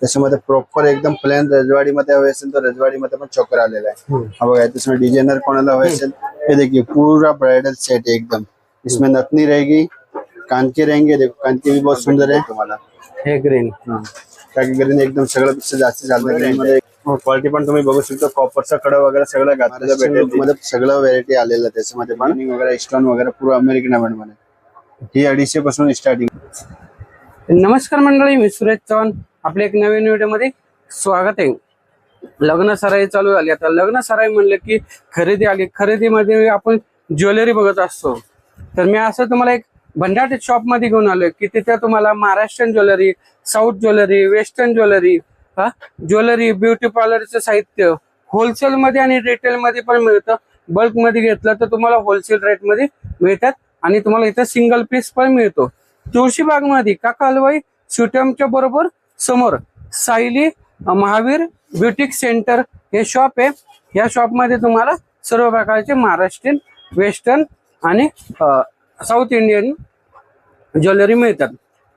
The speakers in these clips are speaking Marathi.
त्याच्यामध्ये प्रॉपर एकदम प्लेन रजवाडीमध्ये हवे असेल तर रजवाडीमध्ये पण चोकर आलेला आहे. हा बघा त्याच्यामध्ये डिजाइनर कोणाला हवे असेल ये देखिए पूरा ब्राइडल सेट है एकदम. इसमें नथनी रहेगी कान के रहेंगे देखो कान के भी बहुत सुंदर है। तुम्हाला. हे ग्रीन टाकी ग्रीन एकदम सगळं पेक्षा जास्त चालतं ग्रीन मध्ये. क्वालिटी पण तुम्ही बघू शकता कॉपरचा कडा वगैरे सगळं घातलेलं भेटेल. मध्ये सगळं व्हेरायटी आलेलं आहे त्याच्यामध्ये. पण वगैरे स्टोन वगैरे पूर्ण अमेरिकनमध्ये ही अडीचशे पासून स्टार्टिंग नमस्कार मंडळी मी सुरेश चव्हाण. आपल्या एक नवीन व्हिडिओमध्ये स्वागत आहे. लग्न सराई चालू झाली. आता लग्न सराई म्हणलं की खरेदी आली. खरेदीमध्ये आपण ज्वेलरी बघत असतो. तर मी असं तुम्हाला एक भंडार शॉपमध्ये घेऊन आलोय की तिथे तुम्हाला Maharashtrian jewellery south jewellery western jewellery हा ज्वेलरी ब्युटी पार्लरचं साहित्य होलसेल मध्ये आणि रिटेलमध्ये पण मिळतं. बल्कमध्ये घेतलं तर तुम्हाला होलसेल रेटमध्ये मिळतात आणि तुम्हाला इथं सिंगल पीस पण मिळतो. तुळशीबागमध्ये काका हलवाई स्वीटमच्या बरोबर समोर सायली महावीर ब्युटिक सेंटर हे शॉप आहे. या शॉपमध्ये तुम्हाला सर्व प्रकारचे महाराष्ट्रीयन वेस्टर्न आणि साऊथ इंडियन ज्वेलरी मिळतात.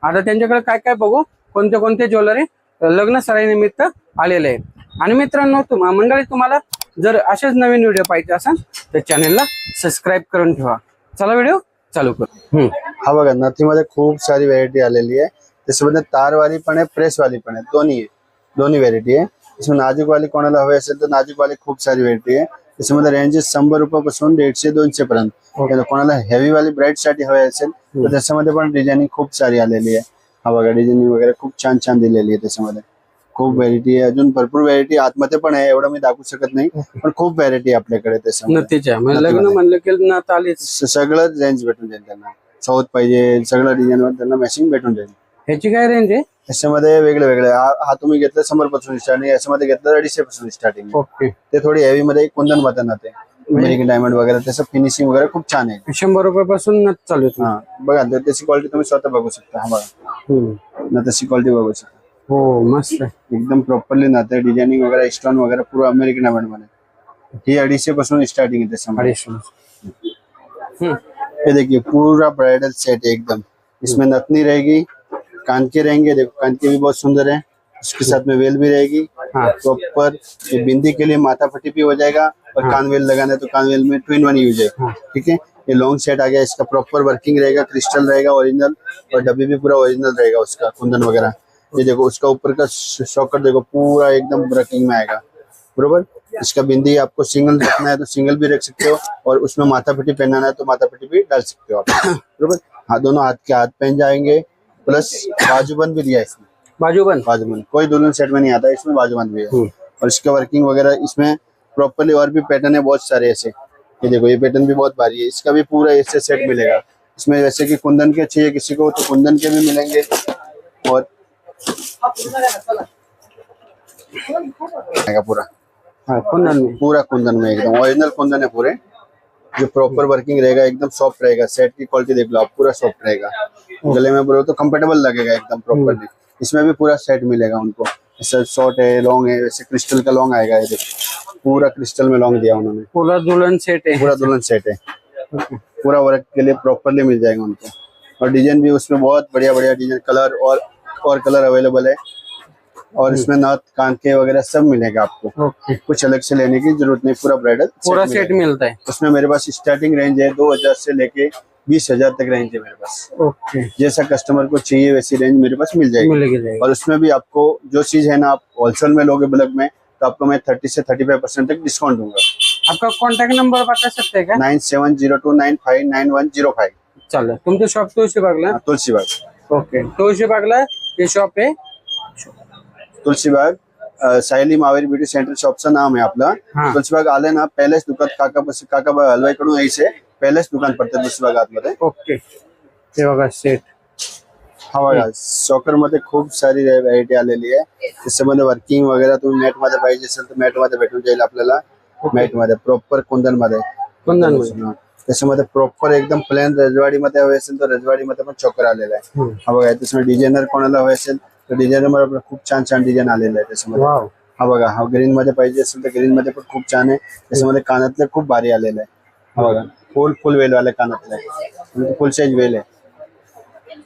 आता त्यांच्याकडे काय काय बघू? कोणते कोणते ज्वेलरी? लग्न सराईनिमित्त आलेले आहे. आणि मित्रांनो तुम्हा मंडळी तुम्हाला जर असेच नवीन व्हिडिओ पाहिजे असेल तर चॅनेलला सबस्क्राईब करून ठेवा. चला व्हिडिओ चालू करू. हा बघा नथीमध्ये खूप सारी व्हरायटी आलेली आहे. त्याच्यामध्ये तारवाली पण आहे प्रेस वाली पण आहे दोन्ही आहे दोन्ही व्हेरायटी आहे त्याच्यामध्ये नाजूक वाली कोणाला हवी असेल तर नाजूक वाली खूप सारी व्हेरायटी आहे त्याच्यामध्ये रेंजेस शंभर रुपयापासून दीडशे दोनशे पर्यंत। कोणाला हेवी वाली ब्राईट साठी हवी असेल तर त्याच्यामध्ये पण डिझायनिंग खूप सारी आलेली आहे. हा बघा डिझायनिंग वगैरे खूप छान छान दिलेली आहे त्याच्यामध्ये. खूप व्हेरायटी आहे अजून भरपूर व्हेरायटी आतमध्ये पण आहे एवढं मी दाखवू शकत नाही पण खूप व्हेरायटी आपल्याकडे लग्न की सगळं रेंज भेटून जाईल त्यांना. साऊथ पाहिजे सगळं डिझाईन त्यांना मॅचिंग भेटून जाईल. ह्याची काय रेंज आहे? याच्यामध्ये वेगळे वेगळे. हा हा तुम्ही घेतलं शंभर पासून स्टार्टिंग याच्यामध्ये घेतलं अडीचशे पासून स्टार्टिंग ओके. ते थोडी हेवी मध्ये कुंदन बटन आहे अमेरिकन डायमंड वगैरे त्याचं फिनिशिंग वगैरे खूप छान आहे. शंभर रुपयापासून नथ चालू आहे हा. बघा तर त्याची क्वालिटी तुम्ही स्वतः बघू शकता. हा बघा. हम्म. ना तशी क्वालिटी बघू शकता. हो मस्त आहे. एकदम प्रॉपरली ना ते डिझायनिंग वगैरे स्टोन वगैरे पूर्ण अमेरिकन डायमंड मध्ये. ही अडीचशे पासून स्टार्टिंग आहे त्याच्यामध्ये. अडीचशे हम्म. ये देखिए पूरा ब्राइडल सेट है एकदम. इसमें नथनी रहेगी. कान के रहेंगे देखो कान के भी बहुत सुंदर है उसके साथ में वेल भी रहेगी। हाँ। प्रॉपर ये बिंदी के लिए माथा पट्टी भी हो जाएगा और कान वेल लगाना है तो कान वेल में ट्विन वन यूज़ है। हाँ। ठीक है? ये लॉन्ग सेट आ गया इसका प्रॉपर वर्किंग रहेगा क्रिस्टल रहेगा ओरिजिनल और डब्बी भी पूरा ओरिजिनल रहेगा उसका कुंदन वगैरह। ये देखो उसका ऊपर का शॉकर देखो पूरा एकदम वर्किंग में आएगा। बरोबर? इसका बिंदी आपको सिंगल रखना है तो सिंगल भी रख सकते हो और उसमें माथा पट्टी पहनाना है तो माथा पट्टी भी डाल सकते हो आप। बरोबर? हाँ दोनों हाथ के हाथ पहन जाएँगे। प्लस बाजूबंद भी दिया इसमें। बाजूबंद? बाजूबंद। कोई दुल्हन सेट में नहीं आता इसमें बाजूबंद भी है। हम्म। और इसका वर्किंग वगैरह इसमें प्रॉपरली और भी पैटर्न है बहुत सारे ऐसे। ये देखो ये पैटर्न भी बहुत भारी है। इसका भी पूरा ऐसे सेट मिलेगा। इसमें जैसे कि कुंदन के चाहिए किसी को तो कुंदन के भी मिलेंगे। और पूरा। कुंदन में। पूरा कुंदन में एकदम। ओरिजिनल कुंदन है पूरे। जो प्रॉपर वर्किंग रहेगा एकदम सॉफ्ट रहेगा सेट की क्वालिटी देख लो आप पूरा सॉफ्ट रहेगा। गले में बोलो तो कंफर्टेबल लगेगा एकदम प्रॉपरली इसमें भी पूरा सेट मिलेगा उनको। जैसे शॉर्ट है लॉन्ग है वैसे क्रिस्टल का लॉन्ग आएगा ये देखो। पूरा क्रिस्टल में लॉन्ग दिया उन्होंने। पूरा दुल्हन सेट है। पूरा दुल्हन सेट है। पूरा वर्क के लिए प्रॉपरली मिल जाएगा उनको। और डिज़ाइन भी उसमें बहुत बढ़िया बढ़िया डिज़ाइन कलर और और कलर अवेलेबल है। और इसमें नथ कांके वगैरह सब मिलेगा आपको। कुछ अलग से लेने की ज़रूरत नहीं पूरा ब्राइडल पूरा सेट मिलता है। उसमें मेरे पास स्टार्टिंग रेंज है दो हज़ार से लेके बीस हज़ार तक रेंज है मेरे पास। ओके। जैसा कस्टमर को चाहिए वैसी रेंज मेरे पास मिल जाएगी। मिलेगी जाएगा। और उसमें भी आपको जो चीज़ है ना आप होलसेल में लोगे बल्क में तो आपको मैं थर्टी से थर्टी फाइव परसेंट तक डिस्काउंट दूँगा। आपका कॉन्टॅक्ट नंबर बता सकते हैं nine seven zero two nine five nine one zero five. चालेल तुमचं शॉप तुळशीबागला तुलसीबाग ओके तुळशीबागला हे शॉप आहे तुलसीबाग सायली महावीर ब्युटी सेंटर शॉपचं नाम आहे आपलं. हा. तुलसीबाग आले ना पहिलेच दुकान काका काका हलवाईकडून यायचे. पहिलेच दुकान पडतं तुलसीबाग आतमध्ये. ओके. हे बघा सेट हा बघा सॉकरमध्ये खूप सारी व्हरायटी आलेली आहे. त्याच्यामध्ये वर्किंग वगैरे तुम्ही मॅटमध्ये पाहिजे असेल तर मॅटमध्ये भेटून जाईल आपल्याला. मॅटमध्ये प्रॉपर कुंदनमध्ये कुंदनमध्ये. त्याच्यामध्ये प्रॉपर एकदम प्लेन रजवाडी मध्ये हवे असेल तर रजवाडी मध्ये पण चॉकर आलेला आहे. हा बघा त्याच्यामध्ये डिझायनर कोणाला हवे असेल तर डिझायनरमध्ये आपल्याला खूप छान छान डिझाईन आलेलं आहे त्याच्यामध्ये. वाव हा बघा हा ग्रीन मध्ये पाहिजे असेल तर ग्रीन मध्ये पण खूप छान आहे. त्याच्यामध्ये कानातले खूप भारी आलेलं आहे. हा बघा फुल फुल वेल वाले कानातले फुल साईज वेल आहे.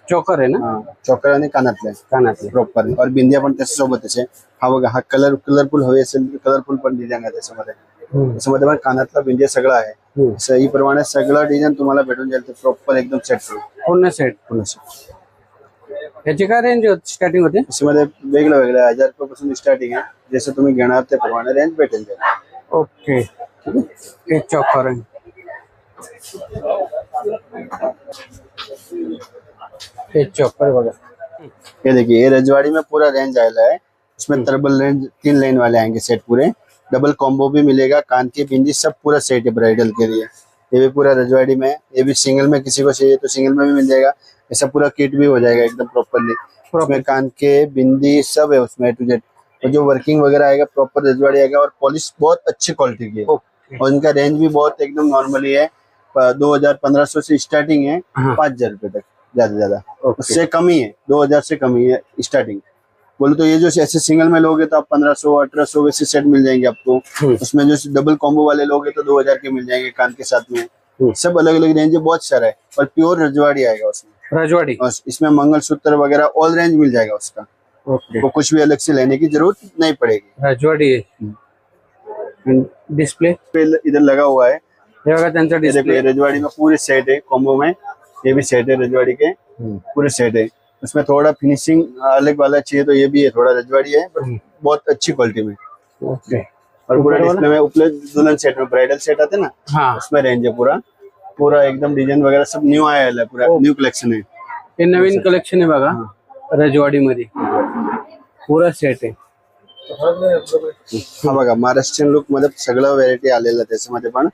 चोकर आहे ना? हा चॉकर आणि कानातले कानातले. प्रॉपर और बिंदिया पण त्याच्यासोबतच आहे. हा बघा हा कलर कलरफुल हवे असेल कलरफुल पण डिझाईन आहे त्याच्यामध्ये. हम्म. त्याच्यामध्ये पण कानातला बिंदिया सगळं आहे. हम्म. सही प्रमाणे सगळं डिझाईन तुम्हाला भेटून जाईल. प्रॉपर एकदम सेट पूर्ण सेट पूर्ण set. याची काय रेंज स्टार्टिंग होते? त्याच्यामध्ये वेगळं वेगळं आहे. हज़ार रुपयापासून स्टार्टिंग आहे जसं तुम्ही घेणार त्याप्रमाणे रेंज भेटेल ओके हे चोकर हे चोकर बघा ये देखिए ये रजवाड़ी में पूरा रेंज आया है। इसमें ट्रिपल रेंज तीन लाइन वाले आएँगे सेट पूरे। डबल कॉम्बो भी मिलेगा कान की बिंदी सब पूरा सेट है ब्राइडल के लिए। ये भी पूरा रजवाड़ी में है। ये भी सिंगल में किसी को चाहिए तो सिंगल में भी मिल जाएगा। ऐसा पूरा किट भी हो जाएगा एकदम प्रॉपरली उसमें कान के बिंदी सब है उसमें टू जेड और जो वर्किंग वगैरह आएगा प्रॉपर रजवाड़ी आएगा और पॉलिश बहुत अच्छी क्वालिटी की है। और इनका रेंज भी बहुत एकदम नॉर्मली है। दो हज़ार पंद्रह सौ से स्टार्टिंग है हाँ। पाँच हज़ार रुपए तक ज़्यादा से ज़्यादा। उससे कम ही है दो हज़ार से कम ही है स्टार्टिंग बोले तो ये जो ऐसे सिंगल में लोगे तो आप पंद्रह सौ अठारह सौ वैसे सेट मिल जाएँगे आपको। हम्म। उसमें जो डबल कॉम्बो वाले लोगे तो दो हज़ार के मिल जाएँगे कान के साथ में। हम्म। सब अलग अलग रेंज है बहुत सारा है। और प्योर रजवाड़ी आएगा उसमें। राजवाड़ी। और इसमें मंगलसूत्र वगैरह ऑल रेंज मिल जाएगा उसका। ओके वो कुछ भी अलग से लेने की ज़रूरत नहीं पड़ेगी। राजवाड़ी। डिस्प्ले इधर लगा हुआ है। रजवाड़ी में पूरे सेट है कॉम्बो में। ये भी सेट है रजवाड़ी के। पूरे सेट है। उसमें थोड़ा फिनिशिंग अलग वाला चाहिए तो ये भी है थोड़ा रजवाड़ी है हम्म। बहुत अच्छी क्वालिटी में। ओके और पूरा डिस्प्ले में उपलब्ध दुल्हन सेट में ब्राइडल सेट आते ना हा। उसमें रेंज है पूरा। पूरा एकदम डिजाइन वगैरह सब न्यू आया है पूरा. न्यू कलेक्शन है हे नवीन कलेक्शन आहे बघा राजवाडी मध्ये पुरा सेट आहे. हा बघा महाराष्ट्रीयन लुकमध्ये सगळं व्हरायटी आलेलं आहे. त्याच्यामध्ये पण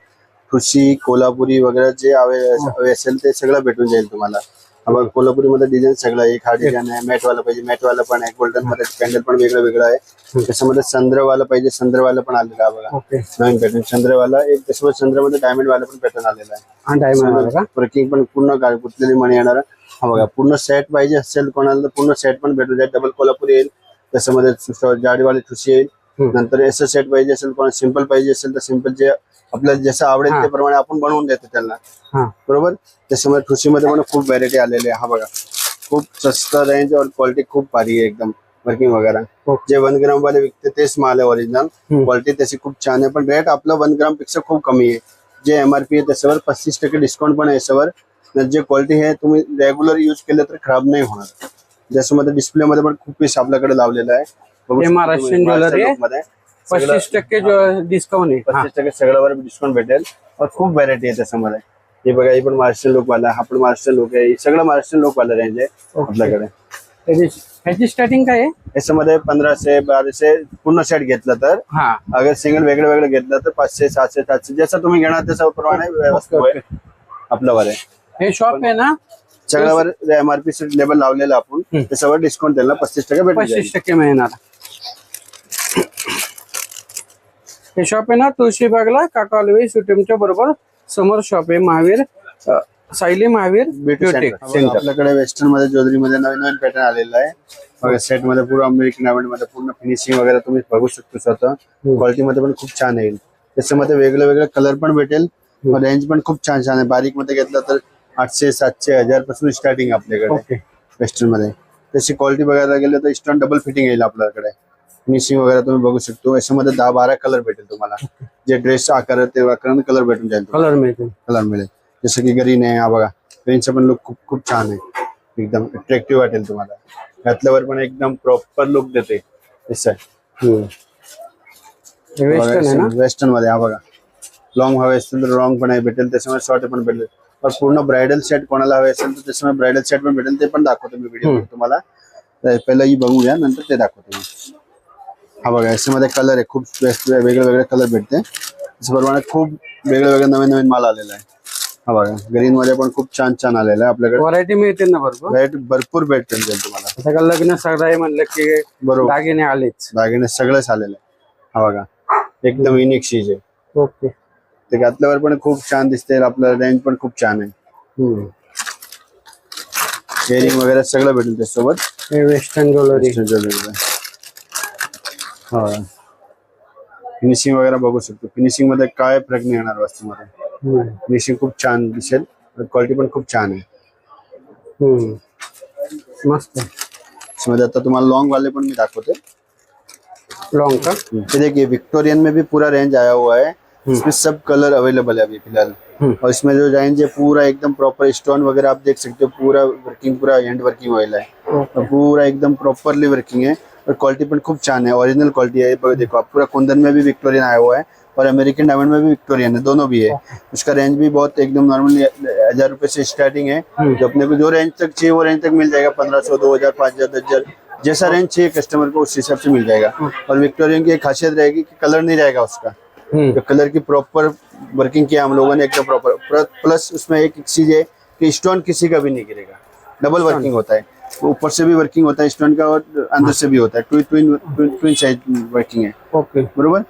ठुशी कोल्हापुरी वगैरे जे हवे हवे असेल ते सगळं भेटून जाईल तुम्हाला. हा बघा कोल्हापुरी मध्ये डिझाईन सगळं आहे. एक हा डिझाईन आहे मॅट वाला पाहिजे मॅट वाला पण आहे गोल्डन मध्ये पॅन्डल पण वेगळं वेगळं आहे त्याच्यामध्ये चंद्रवाला पाहिजे चंद्रवाला पण आलेला आहे बघा. नवीन पॅटर्न चंद्रवाला एक त्याच्यामध्ये चंद्रमध्ये डायमंड वाला पण पॅटर्न आलेला आहे. डायमंड वर्किंग पण पूर्ण कुठलेली मणी येणार हा बघा पूर्ण सेट पाहिजे असेल कोणाला तर पूर्ण सेट पण जाईल डबल कोल्हापुरी येईल. त्याच्यामध्ये जाडीवाली ठुशी येईल. हम्म. नंतर असं सेट पाहिजे असेल कोणाला सिंपल पाहिजे असेल तर सिंपल जे आपल्याला जसं आवडेल हा. त्याप्रमाणे आपण बनवून देतो त्यांना. हा. बरोबर? त्याच्यामध्ये ठुशीमध्ये पण खूप व्हरायटी आलेली आहे. हा बघा. खूप स्वस्त रेंज और क्वालिटी खूप भारी आहे एकदम. वर्किंग वगैरे. ओके जे वन ग्राम वाले विकते तेच माल आहे ओरिजिनल हम्म. क्वालिटी त्याची खूप छान आहे. पण रेट आपला वन ग्रामपेक्षा खूप कमी आहे. जे एमआरपी आहे त्याच्यावर पस्तीस टक्के डिस्काउंट पण आहे याच्यावर. आणि जे क्वालिटी आहे तुम्ही रेग्युलर युज केलं तर खराब नाही होणार. ज्याच्यामध्ये डिस्प्ले मध्ये पण खूप पीस आपल्याकडे लावलेला आहे. हे महाराष्ट्रीयन ज्वेलरी मध्ये. पस्तीस टक्के डिस्काउंट आहे. पस्तीस टक्के सगळ्यावर डिस्काउंट भेटेल. खूप व्हरायटी आहे त्याच्यामध्ये. हे बघा हे पण महाराष्ट्र लोक वाला हा पण महाराष्ट्र लोक आहे. सगळं महाराष्ट्र लोक वाला रेंज आहे. आपल्याकडे. ह्याची स्टार्टिंग काय आहे? याच्यामध्ये पंधराशे बाराशे पूर्ण सेट घेतला तर. हा. अगर सिंगल वेगळं वेगळं घेतलं तर पाचशे सातशे सातशे जसं तुम्ही घेणार त्याच्याप्रमाणे व्यवस्था ओके, होईल. आपल्यावर आहे. हे शॉप आहे ना? सगळ्यावर एमआरपी लेबल लावलेलं आपण. त्याच्यावर डिस्काउंट त्यांना पस्तीस टक्के पस्तीस टक्के मिळणार. हे शॉप आहे ना तुळशीबागला काकालवे सुटीमच्या बरोबर समोर शॉप आहे Mahavir Sayali Mahavir beauty beauty centre आपल्याकडे वेस्टर्नमध्ये ज्वेलरी मध्ये नवीन नवीन पॅटर्न आलेला आहे. सेटमध्ये पूर्ण अमेरिकन डायमंडमध्ये पूर्ण फिनिशिंग वगैरे तुम्ही बघू शकतो स्वतः. क्वालिटी मध्ये पण खूप छान येईल. त्याच्यामध्ये वेगळे वेगळे कलर पण भेटेल. रेंज पण खूप छान छान आहे. बारीकमध्ये घेतलं तर आठशे सातशे हजारपासून स्टार्टिंग आपल्याकडे. वेस्टर्नमध्ये. त्याची क्वालिटी बघायला गेलं तर स्टोन डबल फिटिंग येईल आपल्याकडे. फिनिशिंग वगैरे तुम्ही बघू शकतो याच्यामध्ये दहा बारा कलर भेटेल तुम्हाला जे ड्रेस आकार आहे ते आकाराने कलर भेटून जाईल कलर मिळतील कलर मिळेल जसं की ग्रीन आहे हा बघा ग्रीनचा पण लुक खूप खूप छान आहे एकदम अट्रॅक्टिव्ह वाटेल तुम्हाला घातल्यावर पण एकदम प्रॉपर लुक देते वेस्टर्न मध्ये हा बघा लॉंग हवे असेल तर लॉंग पण आहे भेटेल त्याच्यामध्ये शॉर्ट पण भेटेल पण पूर्ण ब्रायडल सेट कोणाला हवे असेल तर त्याच्यामध्ये ब्रायडल सेट पण भेटेल ते पण दाखवतो मी व्हिडिओ. तुम्हाला पहिलं ही बघूया नंतर ते दाखवतो मी हा बघा याच्यामध्ये कलर आहे. खूप वेगळे वेगळे कलर भेटते. त्याच्याप्रमाणे खूप वेगळे वेगळे नवीन नवीन माल आलेला आहे. हा बघा ग्रीन मध्ये पण खूप छान छान आलेला आहे आपल्याकडे. व्हरायटी मिळतील ना बरोबर रेट भरपूर भेटतील तुम्हाला. का लग्न सगळं म्हणलं की बरोबर. दागिने आलेच. दागिने सगळंच आलेलं आहे हा बघा एकदम युनिक चीज आहे. ओके. ते घातल्यावर पण खूप छान दिसते आपलं रेंज पण खूप छान आहे. इयरिंग वगैरे सगळं भेटेल त्याच्यासोबत वेस्टर्न ज्वेलरी हा। फिनिशिंग वगैरे बघू शकतो फिनिशिंग मध्ये काय फरक नाही येणार वस्तूमध्ये फिनिशिंग खूप छान दिसेल क्वालिटी पण खूप छान आहे। मस्त इसमें आता तुम्हाला लॉन्ग वाले पण मी दाखवते। लॉन्ग का? ये देखिए विक्टोरियन में भी पूरा रेंज आया हुआ है। इसमें सब कलर अवेलेबल है अभी फ़िलहाल। हम्म। और इसमें जो रेंज है पूरा एकदम प्रॉपर स्टोन वगैरह आप देख सकते हो पूरा वर्किंग पूरा हैंड वर्किंग ऑयल है। पूरा एकदम प्रॉपरली वर्किंग है। और क्वालिटी पण खूब छान है ओरिजिनल क्वालिटी है। ये देखो आप पूरा कुंदन में भी विक्टोरियन आया हुआ है और अमेरिकन डायमंड में भी विक्टोरियन है दोनों भी है। उसका रेंज भी बहुत एकदम नॉर्मली हज़ार रुपए से स्टार्टिंग है। जो अपने को जो रेंज तक चाहिए वो रेंज तक मिल जाएगा पंद्रह सौ दो हज़ार पाँच हज़ार दस हज़ार जैसा रेंज चाहिए कस्टमर को उस हिसाब से मिल जाएगा। और विक्टोरियन की एक खासियत रहेगी कि कलर नहीं रहेगा उसका। तो कलर की प्रॉपर वर्किंग किया हम लोगों ने एकदम प्रॉपर प्लस उसमें एक चीज़ है कि स्टोन किसी का भी नहीं गिरेगा। डबल वर्किंग होता है। ऊपर से भी वर्किंग होता है स्टोन का और अंदर से भी होता है। Twin twin twin size working है। ओके बरोबर?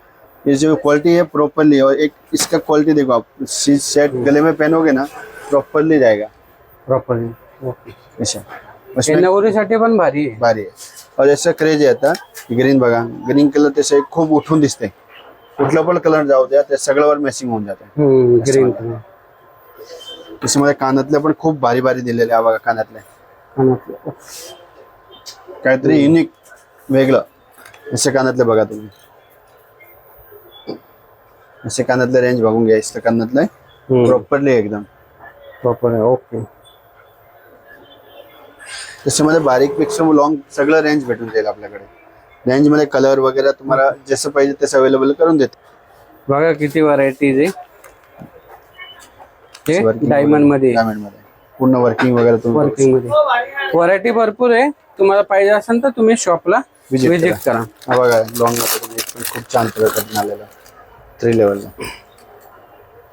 ये जो क्वालिटी है प्रॉपरली और एक इसका क्वालिटी देखो आप सेट गले में पहनोगे ना प्रॉपरली जाएगा। प्रॉपर्ली ओके ऐसा हे पण भारी आहे. भारी आहे और याचा क्रेज आहे आता ग्रीन बघा। ग्रीन कलर त्याचे खूप उठून दिसते कुठला पण कलर जाऊ द्या ते सगळ्यावर मॅचिंग होऊन जाते. ग्रीन कलर त्याच्यामध्ये कानातले पण खूप भारी भारी दिलेले आहे बघा कानातले कानातलं काहीतरी युनिक वेगळं. असे कानातले बघा तुम्ही. असे कानातले रेंज बघून घ्या इथं कानातले. प्रॉपरली एकदम. प्रॉपर आहे ओके त्याच्यामध्ये बारीकपेक्षा लॉंग सगळं रेंज भेटून जाईल आपल्याकडे. रेंजमध्ये कलर वगैरे तुम्हाला जसं पाहिजे तसं अवेलेबल करून देते. बघा किती व्हरायटीज आहे. डायमंडमध्ये. डायमंडमध्ये. पूर्ण वर्किंग वगैरे तुम्ही वर्किंगमध्ये. व्हरायटी भरपूर आहे. तुम्हाला पाहिजे असेल तर तुम्ही शॉपला Visit विजिट करा. हा बघा लॉंग खूप छान प्रकारे आलेला थ्री लेवलला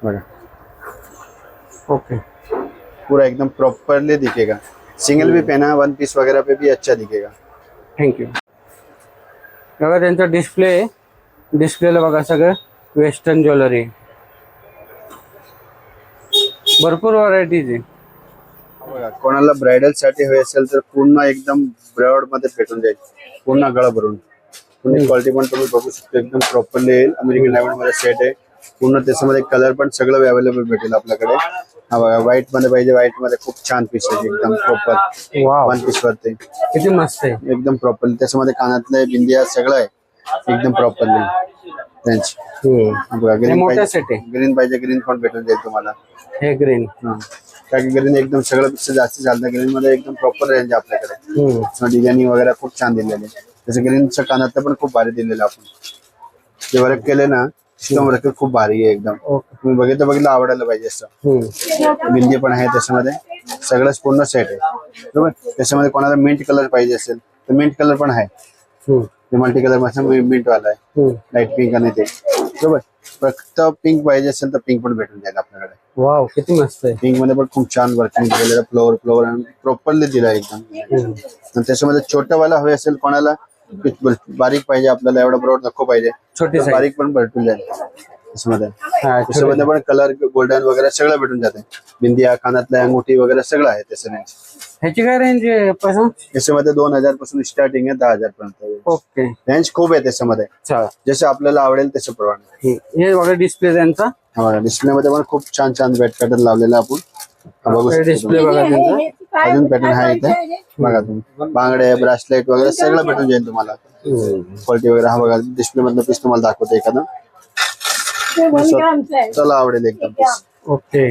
बघा. ओके पूरा एकदम प्रॉपरली दिखेगा. सिंगल भी पहना वन पीस वगैरह पे भी अच्छा दिखेगा. थँक्यू बघा त्यांचा डिस्प्ले आहे. डिस्प्लेला बघा सगळं. वेस्टर्न ज्वेलरी भरपूर व्हरायटीज आहे. कोणाला ब्रायडलसाठी हवे असेल तर पूर्ण एकदम ब्रॉडमध्ये भेटून जाईल. पूर्ण गळा भरून. पूर्ण क्वालिटी पण तुम्ही बघू शकता एकदम प्रॉपरली येईल. अमेरिकन डायमंडमध्ये सेट आहे. पूर्ण त्याच्यामध्ये कलर पण सगळं अवेलेबल भेटेल आपल्याकडे. हा बघा व्हाईटमध्ये पाहिजे व्हाईटमध्ये खूप छान पीस आहे एकदम प्रॉपर वन पीस वरती. किती मस्त आहे. एकदम प्रॉपरली त्याच्यामध्ये कानातले बिंदिया सगळं आहे. एकदम प्रॉपरली त्यांची बघा ग्रीन पाहिजे ग्रीन पाहिजे ग्रीन पण भेटून जाईल तुम्हाला. हे ग्रीन हा. कारण की ग्रीन एकदम सगळं पेक्षा जास्त चालतं ग्रीन मध्ये एकदम प्रॉपर रेंज आहे आपल्याकडे. डिझायनिंग वगैरे खूप छान दिलेले आहे. त्याचं ग्रीनचं कानातलं पण खूप भारी दिलेलं आपण. जे वर्क केले ना सिस्टम वर्क खूप भारी आहे एकदम. तुम्ही बघितलं बघितलं आवडायला पाहिजे असं. बिंदी पण आहे त्याच्यामध्ये. सगळंच पूर्ण सेट आहे. बरोबर? त्याच्यामध्ये कोणाला मिंट कलर पाहिजे असेल तर मिंट कलर पण आहे. मल्टी कलरमध्ये मिंट वाला आहे लाइट पिंक आणि ते. बरोबर. फक्त पिंक पाहिजे असेल तर पिंक पण भेटून जाईल आपल्याकडे. वाव किती मस्त आहे. पिंकमध्ये पण खूप छान वर्किंग केलेलं फ्लोअर फ्लोअर आणि प्रॉपरली दिलं एकदम. त्याच्यामध्ये छोटं वाला हवे असेल कोणाला बारीक पाहिजे आपल्याला एवढा ब्रॉड नको पाहिजे. छोटी. बारीक पण भेटून जाईल. त्याच्यामध्ये त्याच्यामध्ये पण कलर गोल्डन वगैरे सगळं भेटून जाते बिंदिया कानातल्या अंगुठी वगैरे सगळं आहे त्याचं रेंज ह्याची काय रेंज आहे त्याच्यामध्ये दोन हज़ार पासून स्टार्टिंग आहे दहा हज़ार पर्यंत. ओके रेंज खूप आहे त्याच्यामध्ये चला जसं आपल्याला आवडेल त्याच्याप्रमाणे हम्म. हे बघा डिस्प्ले त्यांचा. डिस्प्ले मध्ये पण खूप छान छान बॅट पॅटर्न लावलेला आपण. हा बघू डिस्प्ले. बघा त्यांचा. अजून पॅटर्न आहे इथे. बघा तुम्ही. बांगडे ब्रासलेट वगैरे सगळं भेटून जाईल तुम्हाला. क्वालिटी वगैरे हा बघा डिस्प्ले मधलं पीस तुम्हाला दाखवतो एखादं. चला आवडेल एकदम. ओके.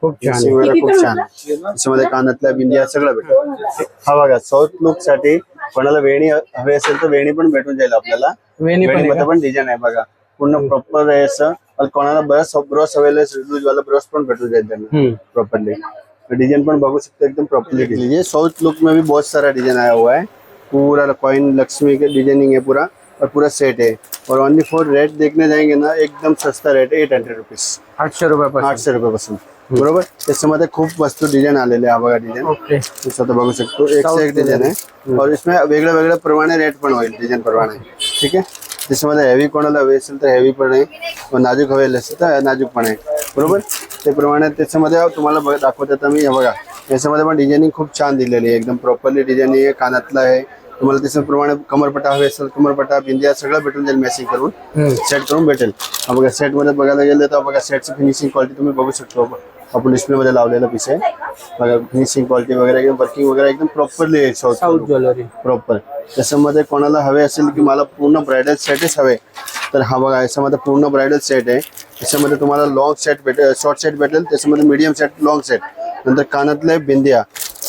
खूप छान. आहे. वगैरे खूप छान. आहे त्याच्यामध्ये कानातल्या बिंदिया सगळं भेटेल हा बघा साऊथ लुकसाठी कोणाला वेणी हवी असेल तर वेणी पण भेटून जाईल आपल्याला. वेणी आहे का? पण डिझाईन आहे बघा. पूर्ण प्रॉपर आहे असं. कोणाला बरस ब्रश हवे लूज वाला ब्रश पण भेटून जाईल त्यांना. प्रॉपरली डिजाइन पण बघू सकते हो, एकदम प्रॉपरली लीजिए साउथ लुक में भी बहुत सारा डिजाइन आया हुआ है पूरा कॉइन लक्ष्मी के डिजाइनिंग है पूरा. और पूरा सेट है। और ओनली फॉर रेट देखने जाएँगे ना एकदम सस्ता रेट है एट हंड्रेड रुपीज़ आठशे रुपयापासून आठशे रुपयापासून बरोबर? त्याच्यामध्ये खूप वस्तू डिझाईन आलेले आहे हा बघा डिझाईन ओके स्वतः बघू शकतो एक से एक डिझाईन आहे और इसमें वेगळ्या वेगळ्या प्रमाणे रेट पण होईल डिझाईन प्रमाणे ठीक आहे? त्याच्यामध्ये हेवी कोणाला हवे असेल तर हेवी पण आहे व नाजूक हवे असेल तर नाजूक पण आहे. बरोबर? त्याप्रमाणे त्याच्यामध्ये तुम्हाला बघ- दाखवत आता मी हे बघा. याच्यामध्ये पण डिझायनिंग खूप छान दिलेली आहे एकदम प्रॉपरली डिझायनिंग आहे कानातला आहे तुम्हाला त्याच्याप्रमाणे कमरपट्टा हवे असेल कमरपट्टा बिंदिया सगळं भेटून जाईल मॅचिंग करून. सेट करून भेटेल. हा बघा सेटमध्ये बघायला गेलं तर बघा सेटची फिनिशिंग क्वालिटी तुम्ही बघू शकतो. आपण डिस्प्ले मध्ये लावलेला पीस आहे. बघा फिनिशिंग क्वालिटी वगैरे एकदम वर्किंग वगैरे एकदम प्रॉपरली आहे साऊथ ज्वेलरी प्रॉपर त्याच्यामध्ये कोणाला हवे असेल की मला पूर्ण ब्रायडल सेटच हवे तर हा बघा याच्यामध्ये पूर्ण ब्रायडल सेट आहे. त्याच्यामध्ये तुम्हाला लॉंग सेट भेटेल शॉर्ट सेट भेटेल त्याच्यामध्ये मीडियम सेट लॉंग सेट नंतर कानातले बिंदिया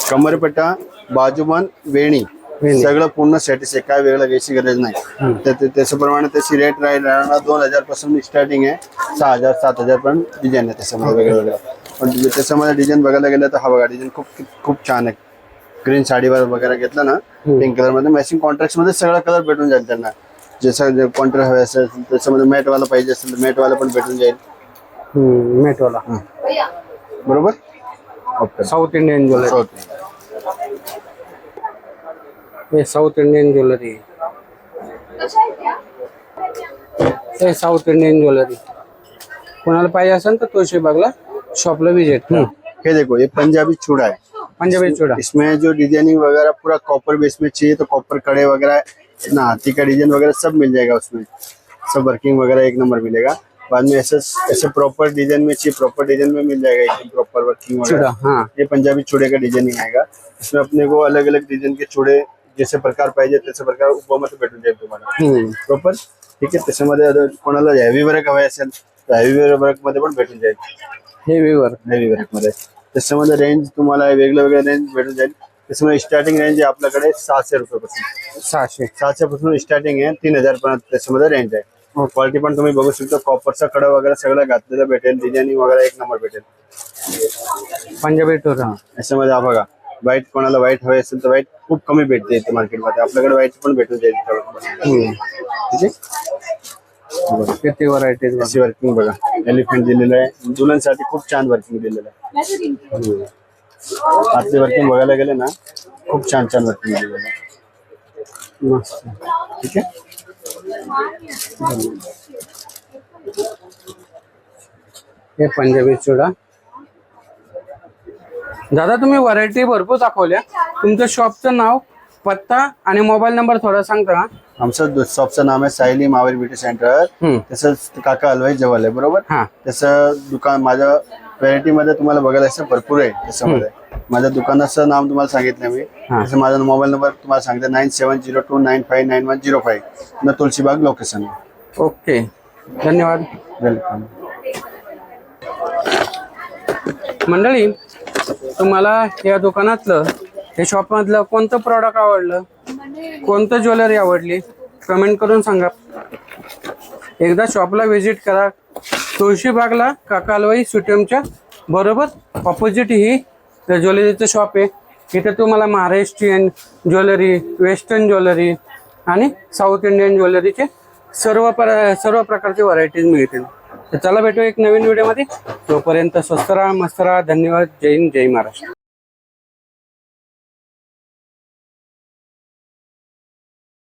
कमरपट्टा बाजूबंद वेणी वेणी. सगळं पूर्ण सेटच आहे काय वेगळं घ्यायची गरज नाही. तर ते- त्याच्याप्रमाणे त्याची रेट राहील राहणार दोन हजारपासून स्टार्टिंग आहे. सहा हजार सात हजार पर्यंत डिझाईन आहे त्याच्यामध्ये वेगळं वेगळं. पण त्याच्यामध्ये डिझाईन बघायला गेलं तर हा बघा डिझाईन खूप खूप छान आहे. ग्रीन साडीवर वगैरे घेतलं ना पिंक कलरमध्ये मॅचिंग कॉन्ट्रॅक्टमध्ये सगळं कलर भेटून जाईल त्यांना. जसं जे कॉन्ट्रॅक्ट हवे असेल त्याच्यामध्ये मॅट वाला पाहिजे असेल तर मॅट वाला पण भेटून जाईल. मेटवाला बरोबर? Okay south Indian jewellery okay हे साऊथ इंडियन ज्वेलरी है। हे साऊथ इंडियन ज्वेलरी। कोणाला पाहिजे असेल तर तुळशीबागला शॉपला विज़िट ये देखो ये पंजाबी चूड़ा है पंजाबी चूड़ा. इसमें जो डिज़ाइनिंग वगैरह पूरा कॉपर बेस में चाहिए तो कॉपर कड़े वगैरह ना हाथी का डिज़ाइन वगैरह सब मिल जाएगा उसमें. सब वर्किंग वगैरह एक नंबर मिलेगा. बाद में ऐसे ऐसे प्रॉपर डिज़ाइन में चाहिए प्रॉपर डिज़ाइन में मिल जाएगा एकदम प्रॉपर वर्किंग चूड़ा वगैरह हाँ. ये पंजाबी चूड़े का डिज़ाइनिंग आएगा. इसमें अपने को अलग अलग डिज़ाइन के चूड़े जैसे प्रकार पाहिजे तसे प्रकार उपमध्ये भेटून जाईल तुम्हाला. प्रॉपर ठीक आहे त्याच्यामध्ये कोणाला हेवी वर्क हवे असेल तर हेवी वर्कमध्ये पण भेटून जाईल. हे विवर हेवी वर्कमध्ये. त्याच्यामध्ये रेंज तुम्हाला वेगळं वेगळं रेंज भेटून जाईल. त्याच्यामध्ये स्टार्टिंग रेंज आहे आपल्याकडे सहाशे रुपयापासून. सहाशे. सहाशे पासून स्टार्टिंग आहे तीन हजार पर्यंत त्याच्यामध्ये रेंज आहे. क्वालिटी पण तुम्ही बघू शकता कॉपरचा कडा वगैरे सगळं घातलेलं भेटेल डिझाईनिंग वगैरे एक नंबर भेटेल. पंजाबी टूर याच्यामध्ये हा बघा. व्हाईट कोणाला व्हाईट हवे असेल तर व्हाईट खूप कमी भेटते इथे मार्केटमध्ये आपल्याकडे व्हाईट पण भेटून जाईल हम्म. ठीक आहे किती व्हरायटीज अशी वर्किंग बघा. एलिफंट दिलेलं आहे. दुल्हनसाठी खूप छान वर्किंग दिलेलं आहे. आतली वर्किंग बघायला गेले ना खूप छान छान वर्किंग दिलेलं आहे. मस्त. ठीक आहे? हे पंजाबी चुडा. दादा तुम्ही व्हरायटी भरपूर दाखवल्या. तुमच्या शॉपचं नाव पत्ता आणि मोबाईल नंबर थोडा सांगता का? आमचं शॉपचं नाव आहे सायली महावीर ब्युटी सेंटर. हम्म. तसंच काका हलवाई जवळ आहे बरोबर? हा. तसं दुकान माझ्या व्हरायटी मध्ये तुम्हाला बघायला असं भरपूर आहे त्याच्यामध्ये. माझ्या दुकानाचं नाव तुम्हाला सांगितलं मी. हा. तसं माझा मोबाईल नंबर तुम्हाला सांगते nine seven zero two nine five nine one zero five Tulsibaug location okay धन्यवाद. वेलकम मंडळी तुम्हाला या दुकानातलं या शॉपमधलं कोणतं प्रॉडक्ट आवडलं? कोणतं ज्वेलरी आवडली? कमेंट करून सांगा. एकदा शॉपला व्हिजिट करा. तुळशीबागला काकालवाई सुटेमच्या बरोबर ऑपोजिट ही ज्वेलरीचं शॉप आहे. इथे तुम्हाला महाराष्ट्रीयन ज्वेलरी वेस्टर्न ज्वेलरी आणि साऊथ इंडियन ज्वेलरीचे सर्व प्र सर्व प्रकारचे व्हरायटीज मिळतील. तर चला भेटू एक नवीन व्हिडिओमध्ये. तोपर्यंत स्वस्त राहा मस्त राहा. धन्यवाद. जय हिंद जय महाराष्ट्र.